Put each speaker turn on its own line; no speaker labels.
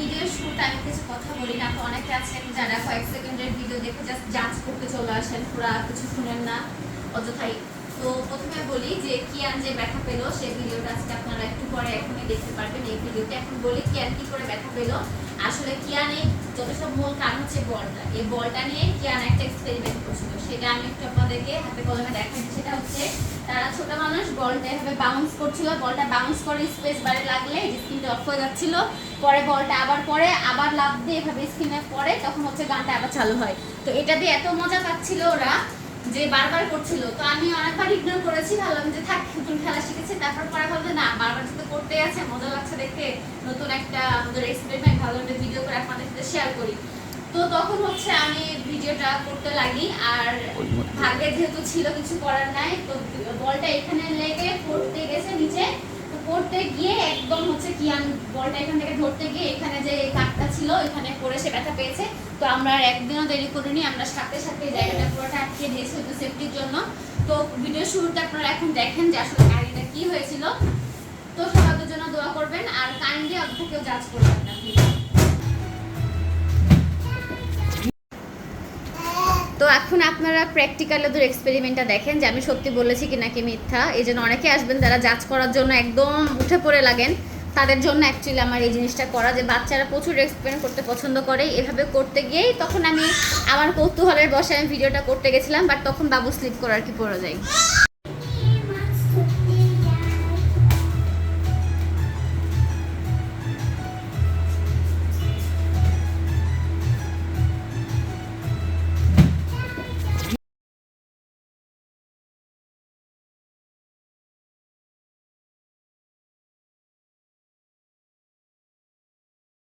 Video shoot আমি কিছু কথা বলি না। তো অনেকে আছেন যারা কয়েক সেকেন্ডের ভিডিও দেখে জাস্ট জাজ করতে চলে আসেন। পুরা কিছু শুনেন না, অযথাই। তো প্রথমে বলি যে, কিয়ান যে ব্যথা পেল সেই ভিডিওটা আজকে আপনারা একটু পরে এখনই দেখতে পারবেন। এই ভিডিওতে এখন বলি কিয়ান কি করে ব্যথা পেল। আসলে কিয়ানে যত মূল কারণ হচ্ছে বলটা। এই বলটা নিয়ে কিয়ান একটা এক্সপেরিমেন্ট করছিল। সেটা আমি একটু আপনাদেরকে হাতে কলমে দেখাই। সেটা হচ্ছে, তারা ছোট মানুষ, বলটা এভাবে বাউন্স করছিল। বলটা বাউন্স করে স্পেস বারে লাগলে স্ক্রিনটা অফ হয়ে যাচ্ছিল। পরে বলটা আবার পরে, আবার লাভ দিয়ে এভাবে স্ক্রিনে পড়ে তখন হচ্ছে গানটা আবার চালু হয়। তো এটা দিয়ে এত মজা পাচ্ছিল ওরা যে বারবার করছিল। তো আমি অনেকবার ইগনোর করেছি। ভাবলাম যে থাক, নতুন খেলা শিখেছে। তারপর পরে ভাবলাম না, বারবার যেহেতু করতে আছে। মজা লাগছে দেখে নতুন একটা আমাদের এক্সপেরিমেন্ট ভালো একটা করে আপনাদের সাথে শেয়ার করি। তো তখন হচ্ছে আমি ভিডিওটা করতে লাগি, আর ভাগ্যে যেহেতু ছিল কিছু করার নাই, তো বলটা এখানে লেগে পড়তে গেছে নিচে। তো পড়তে গিয়ে একদম হচ্ছে কি, আমি বলটা এখান থেকে ধরতে গিয়ে এখানে যে কাঠটা ছিল এখানে পড়ে সে ব্যথা পেয়েছে। তো আমরা একদিনও দেরি করিনি, আমরা সাথে সাথে জায়গাটা পুরোটা আটকে দিয়েছি হয়তো সেফটির জন্য। তো ভিডিও শুরুতে আপনারা এখন দেখেন যে আসলে কাহিনীটা কি হয়েছিল। তো সবার জন্য দোয়া করবেন, আর কাইন্ডলি অল্প কেউ জাজ করবেন না এখন আপনারা প্র্যাকটিক্যাল ওদের এক্সপেরিমেন্টটা দেখেন যে আমি সত্যি বলেছি কি নাকি মিথ্যা। এই জন্য অনেকে আসবেন যারা যাচ করার জন্য একদম উঠে পড়ে লাগেন। তাদের জন্য অ্যাকচুয়ালি আমার এই জিনিসটা করা যে বাচ্চারা প্রচুর এক্সপেরিমেন্ট করতে পছন্দ করে। এভাবে করতে গিয়েই তখন আমি আমার কৌতূহলের বসে আমি ভিডিওটা করতে গেছিলাম বাট তখন বাবু স্লিপ করার কি পড়ে যায়